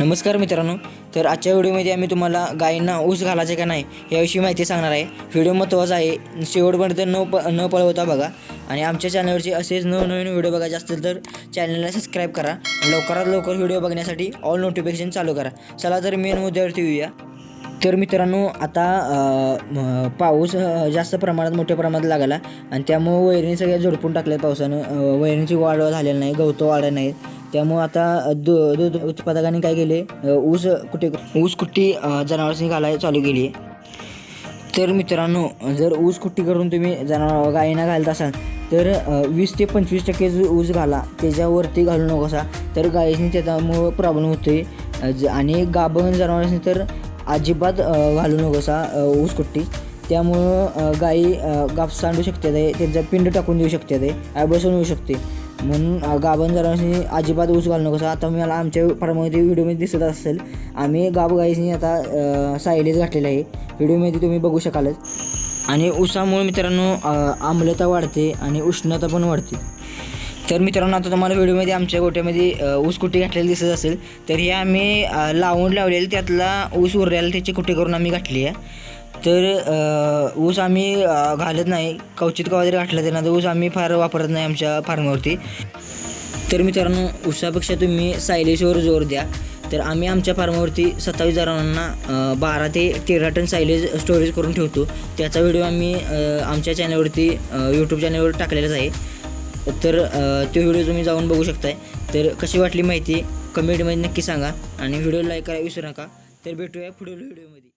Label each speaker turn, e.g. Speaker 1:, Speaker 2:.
Speaker 1: नमस्कार मित्रांनो तर आजच्या व्हिडिओमध्ये आम्ही तुम्हाला गायींना ऊस घालायचे का नाही याविषयी माहिती सांगणार आहे. व्हिडिओ महत्त्वाचा आहे शेवटपर्यंत न प न पळवता बघा. आणि आमच्या चॅनलवरचे असेच नवनवीन व्हिडिओ बघायचे असतील तर चॅनलला सबस्क्राईब करा. लवकरात लवकर व्हिडिओ बघण्यासाठी ऑल नोटिफिकेशन चालू करा. चला तर मेन मुद्द्यावरती येऊया. तर मित्रांनो आता पाऊस जास्त प्रमाणात मोठ्या प्रमाणात लागला. आणि त्यामुळं वैरणी सगळ्या झोडपून टाकल्या पावसानं. वैरणीची वाढ झालेली नाही गवतं वाढ नाही त्यामुळं आता दु दूध उत्पादकांनी काय केले? ऊस कुठे ऊस कुट्टी जनावरांनी घालायला चालू केली. आहे तर मित्रांनो जर ऊस कुट्टी करून तुम्ही जनावर गायीना घालत असाल तर वीस ते पंचवीस टक्के जो ऊस घाला त्याच्यावरती घालू नकोसा तर गायीने त्याच्यामुळं प्रॉब्लेम होते ज- आणि गाभण जनावरांनी तर अजिबात घालू नकोसा ऊस कुट्टी त्यामुळं गायी गाप सांडू शकते त्यांचा पिंड टाकून देऊ शकते ते ॲबसन होऊ शकते. म्हणून गाभण जनावरांनी अजिबात ऊस घालू नको आता मला आमच्या फार्ममध्ये व्हिडिओमध्ये दिसत असेल आम्ही गाब आता सायलेज घातलेलं आहे. व्हिडिओमध्ये तुम्ही बघू शकालच. आणि ऊसामुळे मित्रांनो आम्लता वाढते आणि उष्णता पण वाढते. तर मित्रांनो आता तुम्हाला व्हिडिओमध्ये आमच्या गोट्यामध्ये ऊस कुट्टी घातलेली दिसत असेल तर हे आम्ही लावून लावलेली त्यातला ऊस उरलेला त्याची कुट्टी करून आम्ही घातली आहे. तर ऊस आम्ही घालत नाही. कवचित कवा जरी घातला तर तर ऊस आम्ही फार वापरत नाही आमच्या फार्मवरती. तर मित्रांनो ऊसापेक्षा तुम्ही सायलेजवर जोर द्या. तर आम्ही आमच्या फार्मवरती सत्तावीस जणांना बारा ते तेरा टन सायलेज स्टोरेज करून ठेवतो. त्याचा व्हिडिओ आम्ही आमच्या चॅनलवरती यूट्यूब चॅनलवर टाकलेलाच आहे. तर तो व्हिडिओ तुम्ही जाऊन बघू शकताय. तर कशी वाटली माहिती कमेंटमध्ये नक्की सांगा. आणि व्हिडिओ लाईक करायला विसरू नका. तर भेटूया पुढील व्हिडिओमध्ये.